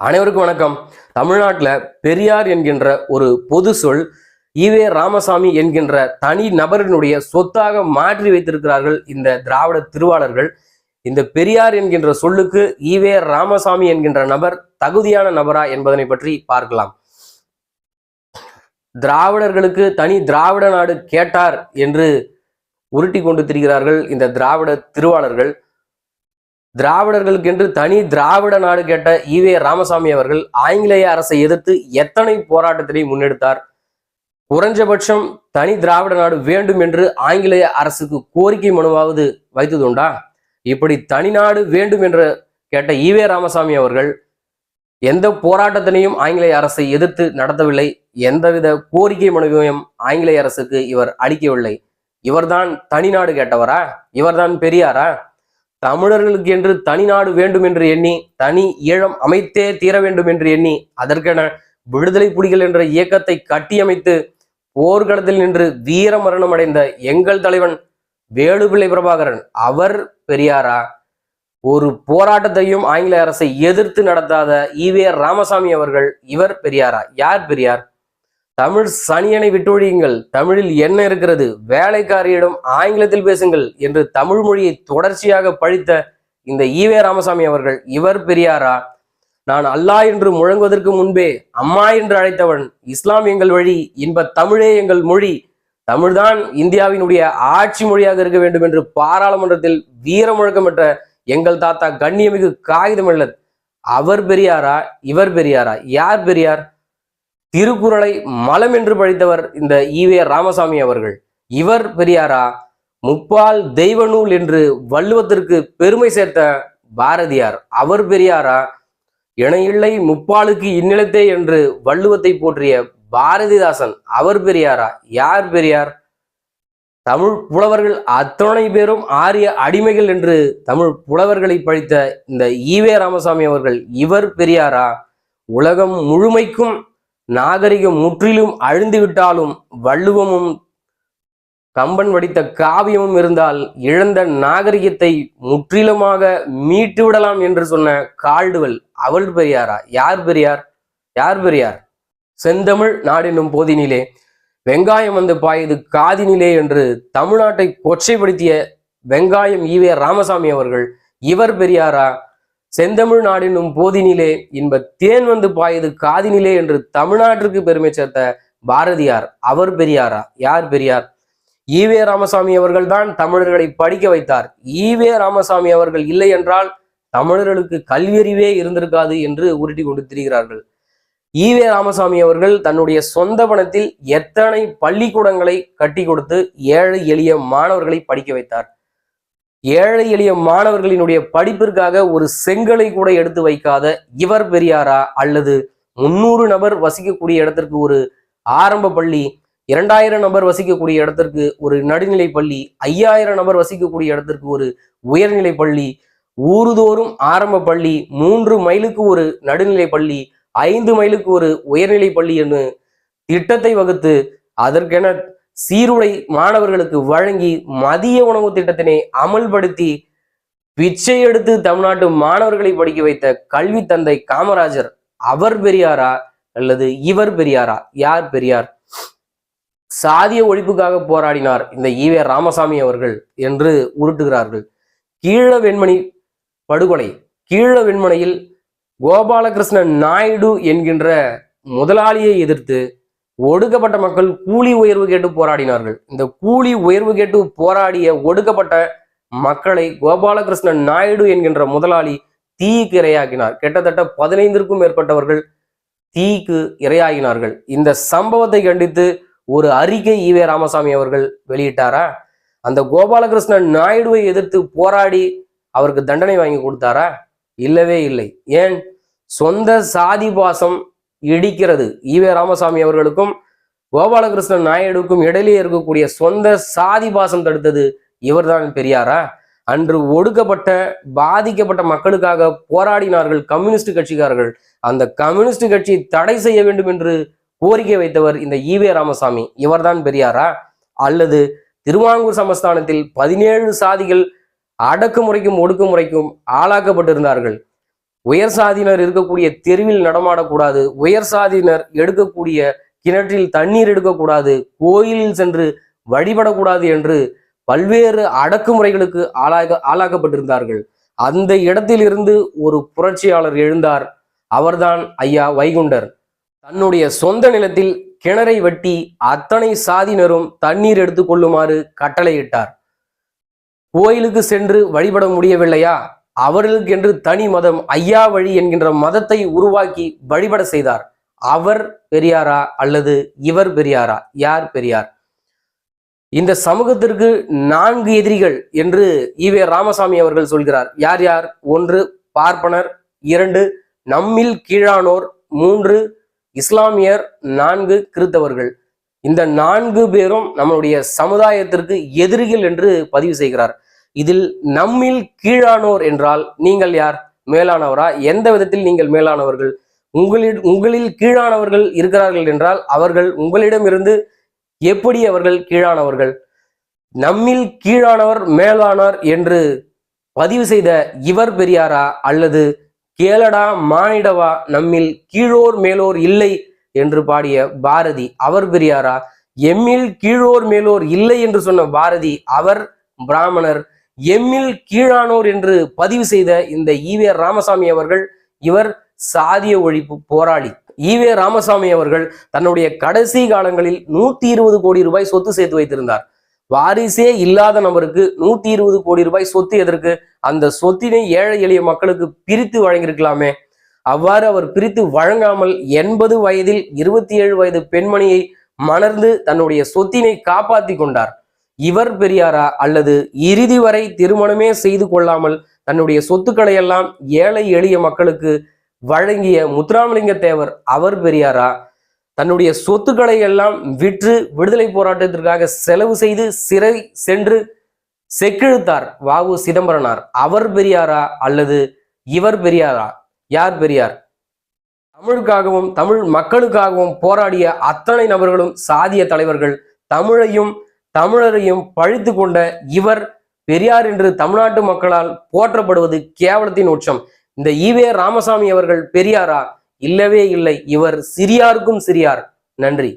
அனைவருக்கும் வணக்கம். தமிழ்நாட்டில் பெரியார் என்கின்ற ஒரு பொது சொல் ஈவே ராமசாமி என்கின்ற தனி நபரினுடைய சொத்தாக மாற்றி வைத்திருக்கிறார்கள் இந்த திராவிட திருவாளர்கள். இந்த பெரியார் என்கின்ற சொல்லுக்கு ஈவே ராமசாமி என்கின்ற நபர் தகுதியான நபரா என்பதனை பற்றி பார்க்கலாம். திராவிடர்களுக்கு தனி திராவிட நாடு கேட்டார் என்று உருட்டி கொண்டு திரிகிறார்கள் இந்த திராவிட திருவாளர்கள். திராவிடர்களுக்கென்று தனி திராவிட நாடு கேட்ட ஈவே ராமசாமி அவர்கள் ஆங்கிலேய அரசை எதிர்த்து எத்தனை போராட்டத்தினை முன்னெடுத்தார்? குறைஞ்சபட்சம் தனி திராவிட நாடு வேண்டும் என்று ஆங்கிலேய அரசுக்கு கோரிக்கை மனுவாவது வைத்ததுண்டா இப்படி தனி நாடு வேண்டும் என்று கேட்ட ஈவே ராமசாமி அவர்கள் எந்த போராட்டத்தினையும் ஆங்கிலேய அரசை எதிர்த்து நடத்தவில்லை. எந்தவித கோரிக்கை மனுவையும் ஆங்கிலேய அரசுக்கு இவர் அளிக்கவில்லை. இவர்தான் தனி நாடு கேட்டவரா? இவர்தான் பெரியாரா? தமிழர்களுக்கு என்று தனி நாடு வேண்டும் என்று எண்ணி தனி ஈழம் அமைத்தே தீர வேண்டும் என்று எண்ணி அதற்கென விடுதலை புலிகள் என்ற இயக்கத்தை கட்டியமைத்து போர்க்களத்தில் நின்று வீர மரணம் அடைந்த எங்கள் தலைவன் வேலுப்பிள்ளை பிரபாகரன். அவர் பெரியாரா? ஒரு போராட்டத்தையும் ஆங்கில அரசை எதிர்த்து நடத்தாத ஈவே ராமசாமி அவர்கள் இவர் பெரியாரா? யார் பெரியார்? தமிழ் சனியனை விட்டொழியுங்கள். தமிழில் என்ன இருக்கிறது? வேலைக்காரியிடம் ஆங்கிலத்தில் பேசுங்கள் என்று தமிழ் மொழியை தொடர்ச்சியாக பழித்த இந்த ஈவே ராமசாமி அவர்கள் இவர் பெரியாரா? நான் அல்லாஹ் என்று முழங்குவதற்கு முன்பே அம்மா என்று அழைத்தவன் இஸ்லாம் எங்கள் வழி இன்ப தமிழே எங்கள் மொழி. தமிழ்தான் இந்தியாவினுடைய ஆட்சி மொழியாக இருக்க வேண்டும் என்று பாராளுமன்றத்தில் வீர முழக்கமற்ற எங்கள் தாத்தா கண்ணியமிகு காகிதமில்லத் அவர் பெரியாரா? இவர் பெரியாரா? யார் பெரியார்? திருக்குறளை மலம் என்று படித்தவர் இந்த ஈவே ராமசாமி அவர்கள். இவர் பெரியாரா? முப்பால் தெய்வ நூல் என்று வள்ளுவத்திற்கு பெருமை சேர்த்த பாரதியார். அவர் பெரியாரா? இணையில்லை முப்பாலுக்கு இந்நிலத்தே என்று வள்ளுவத்தை போற்றிய பாரதிதாசன். அவர் பெரியாரா? யார் பெரியார்? தமிழ் புலவர்கள் அத்தனை பேரும் ஆரிய அடிமைகள் என்று தமிழ் புலவர்களை பழித்த இந்த ஈவே ராமசாமி அவர்கள். இவர் பெரியாரா? உலகம் முழுமைக்கும் நாகரிகம் முற்றிலும் அழிந்து விட்டாலும் வள்ளுவமும் கம்பன் வடித்த காவியமும் இருந்தால் இழந்த நாகரிகத்தை முற்றிலுமாக மீட்டு விடலாம் என்று சொன்ன கால்டுவல் அவள் பெரியாரா? யார் பெரியார்? யார் பெரியார்? செந்தமிழ் நாடென்னும் போதினிலே வெங்காயம் வந்து பாயுது காதினிலே என்று தமிழ்நாட்டை கொச்சைப்படுத்திய வெங்காயம் ஈவே ராமசாமி அவர்கள் இவர் பெரியாரா? செந்தமிழ் நாடினும் போதினிலே இன்ப தேன் வந்து பாயுது காதினிலே என்று தமிழ்நாட்டிற்கு பெருமை சேர்த்த பாரதியார் அவர் பெரியாரா? யார் பெரியார்? ஈவே ராமசாமி அவர்கள் தான் தமிழர்களை படிக்க வைத்தார். ஈவே ராமசாமி அவர்கள் இல்லை என்றால் தமிழர்களுக்கு கல்வியறிவே இருந்திருக்காது என்று உருட்டி கொண்டு திரிகிறார்கள். ஈவே ராமசாமி அவர்கள் தன்னுடைய சொந்த பணத்தில் எத்தனை பள்ளிக்கூடங்களை கட்டி கொடுத்து ஏழை எளிய மாணவர்களை படிக்க வைத்தார். ஏழை எளிய மாணவர்களினுடைய படிப்பிற்காக ஒரு செங்கலை கூட எடுத்து வைக்காத இவர் பெரியாரா? அல்லது முன்னூறு நபர் வசிக்கக்கூடிய இடத்திற்கு ஒரு ஆரம்ப பள்ளி இரண்டாயிரம் நபர் வசிக்கக்கூடிய இடத்திற்கு ஒரு நடுநிலை பள்ளி ஐயாயிரம் நபர் வசிக்கக்கூடிய இடத்திற்கு ஒரு உயர்நிலை பள்ளி ஊருதோறும் ஆரம்ப பள்ளி மூன்று மைலுக்கு ஒரு நடுநிலை பள்ளி ஐந்து மைலுக்கு ஒரு உயர்நிலை பள்ளி என்று திட்டத்தை வகுத்து அதற்கென சீருடை மாணவர்களுக்கு வழங்கி மதிய உணவு திட்டத்தினை அமல்படுத்தி பிச்சை எடுத்து தமிழ்நாட்டு மாணவர்களை படிக்க வைத்த கல்வி தந்தை காமராஜர் அவர் பெரியாரா அல்லது இவர் பெரியாரா? யார் பெரியார்? சாதிய ஒழிப்புக்காக போராடினார் இந்த ஈவே ராமசாமி அவர்கள் என்று உருட்டுகிறார்கள். கீழ வெண்மணி படுகொலை கீழ வெண்மணியில் கோபாலகிருஷ்ணன் நாயுடு என்கின்ற முதலாளியை எதிர்த்து ஒடுக்கப்பட்ட மக்கள் கூலி உயர்வு கேட்டு போராடினார்கள். இந்த கூலி உயர்வு கேட்டு போராடிய ஒடுக்கப்பட்ட மக்களை கோபாலகிருஷ்ணன் நாயுடு என்கின்ற முதலாளி தீக்கு இரையாக்கினார். கிட்டத்தட்ட பதினைந்திற்கும் மேற்பட்டவர்கள் தீக்கு இரையாகினார்கள். இந்த சம்பவத்தை கண்டித்து ஒரு அறிக்கை ஈவே ராமசாமி அவர்கள் வெளியிட்டாரா? அந்த கோபாலகிருஷ்ணன் நாயுடுவை எதிர்த்து போராடி அவருக்கு தண்டனை வாங்கி கொடுத்தாரா? இல்லவே இல்லை. ஏன்? சொந்த சாதி பாசம் இடிக்கிறது. ஈவே ராமசாமி அவர்களுக்கும் கோபாலகிருஷ்ணன் நாயுடுக்கும் இடையிலே இருக்கக்கூடிய சொந்த சாதி பாசம் தடுத்தது இவர்தான் பெரியாரா? அன்று ஒடுக்கப்பட்ட பாதிக்கப்பட்ட மக்களுக்காக போராடினார்கள் கம்யூனிஸ்ட் கட்சிக்காரர்கள். அந்த கம்யூனிஸ்ட் கட்சி தடை செய்ய வேண்டும் என்று கோரிக்கை வைத்தவர் இந்த ஈவே ராமசாமி. இவர்தான் பெரியாரா? அல்லது திருவாங்கூர் சமஸ்தானத்தில் பதினேழு சாதிகள் அடக்குமுறைக்கும் ஒடுக்குமுறைக்கும் ஆளாக்கப்பட்டிருந்தார்கள். உயர் சாதியினர் இருக்கக்கூடிய தெருவில் நடமாடக்கூடாது உயர் சாதியினர் எடுக்கக்கூடிய கிணற்றில் தண்ணீர் எடுக்கக்கூடாது கோயிலில் சென்று வழிபடக்கூடாது என்று பல்வேறு அடக்குமுறைகளுக்கு ஆளாக ஆளாக்கப்பட்டிருந்தார்கள். அந்த இடத்திலிருந்து ஒரு புரட்சியாளர் எழுந்தார். அவர்தான் ஐயா வைகுண்டர். தன்னுடைய சொந்த நிலத்தில் கிணறை வெட்டி அத்தனை சாதியினரும் தண்ணீர் எடுத்துக் கொள்ளுமாறு கட்டளையிட்டார். கோயிலுக்கு சென்று வழிபட முடியவில்லையா? அவர்களுக்கென்று தனி மதம் ஐயா வழி என்கின்ற மதத்தை உருவாக்கி வழிபட செய்தார். அவர் பெரியாரா அல்லது இவர் பெரியாரா? யார் பெரியார்? இந்த சமூகத்திற்கு நான்கு எதிரிகள் என்று ஈவே ராமசாமி அவர்கள் சொல்கிறார். யார் யார்? ஒன்று பார்ப்பனர். இரண்டு நம்மில் கீழானோர். மூன்று இஸ்லாமியர். நான்கு கிறித்தவர்கள். இந்த நான்கு பேரும் நம்மளுடைய சமுதாயத்திற்கு எதிரிகள் என்று பதிவு செய்கிறார். இதில் நம்மில் கீழானோர் என்றால் நீங்கள் யார்? மேலானவரா? எந்த விதத்தில் நீங்கள் மேலானவர்கள்? உங்களில் உங்களில் கீழானவர்கள் இருக்கிறார்கள் என்றால் அவர்கள் உங்களிடமிருந்து எப்படி அவர்கள் கீழானவர்கள்? நம்மில் கீழானவர் மேலானார் என்று பதிவு செய்த இவர் பெரியாரா? அல்லது கேளடா மானிடவா? நம்மில் கீழோர் மேலோர் இல்லை என்று பாடிய பாரதி அவர் பெரியாரா? எம்மில் கீழோர் மேலோர் இல்லை என்று சொன்ன பாரதி அவர் பிராமணர். எம்மில் கீழானோர் என்று பதிவு செய்த இந்த ஈவே ராமசாமி அவர்கள் இவர் சாதிய ஒழிப்பு போராளி. ஈவே ராமசாமி அவர்கள் தன்னுடைய கடைசி காலங்களில் நூத்தி இருபது கோடி ரூபாய் சொத்து சேர்த்து வைத்திருந்தார். வாரிசே இல்லாத நபருக்கு நூத்தி இருபது கோடி ரூபாய் சொத்து எதற்கு? அந்த சொத்தினை ஏழை எளிய மக்களுக்கு பிரித்து வழங்கியிருக்கலாமே. அவ்வாறு அவர் பிரித்து வழங்காமல் எண்பது வயதில் இருபத்தி ஏழு வயது பெண்மணியை மணர்ந்து தன்னுடைய சொத்தினை காப்பாத்தி கொண்டார். இவர் பெரியாரா? அல்லது இறுதி வரை திருமணமே செய்து கொள்ளாமல் தன்னுடைய சொத்துக்களை எல்லாம் ஏழை எளிய மக்களுக்கு வழங்கிய முத்துராமலிங்க தேவர் அவர் பெரியாரா? தன்னுடைய சொத்துக்களை எல்லாம் விற்று விடுதலை போராட்டத்திற்காக செலவு செய்து சிறை சென்று செக்கிழுத்தார் வாவு சிதம்பரனார். அவர் பெரியாரா? அல்லது இவர் பெரியாரா? யார் பெரியார்? தமிழுக்காகவும் தமிழ் மக்களுக்காகவும் போராடிய அத்தனை நபர்களும் சாதிய தலைவர்கள். தமிழையும் தமிழரையும் பழித்து கொண்ட இவர் பெரியார் என்று தமிழ்நாட்டு மக்களால் போற்றப்படுவது கேவலத்தின் உச்சம். இந்த ஈவே ராமசாமி அவர்கள் பெரியாரா? இல்லவே இல்லை. இவர் சிறியாருக்கும் சிறியார். நன்றி.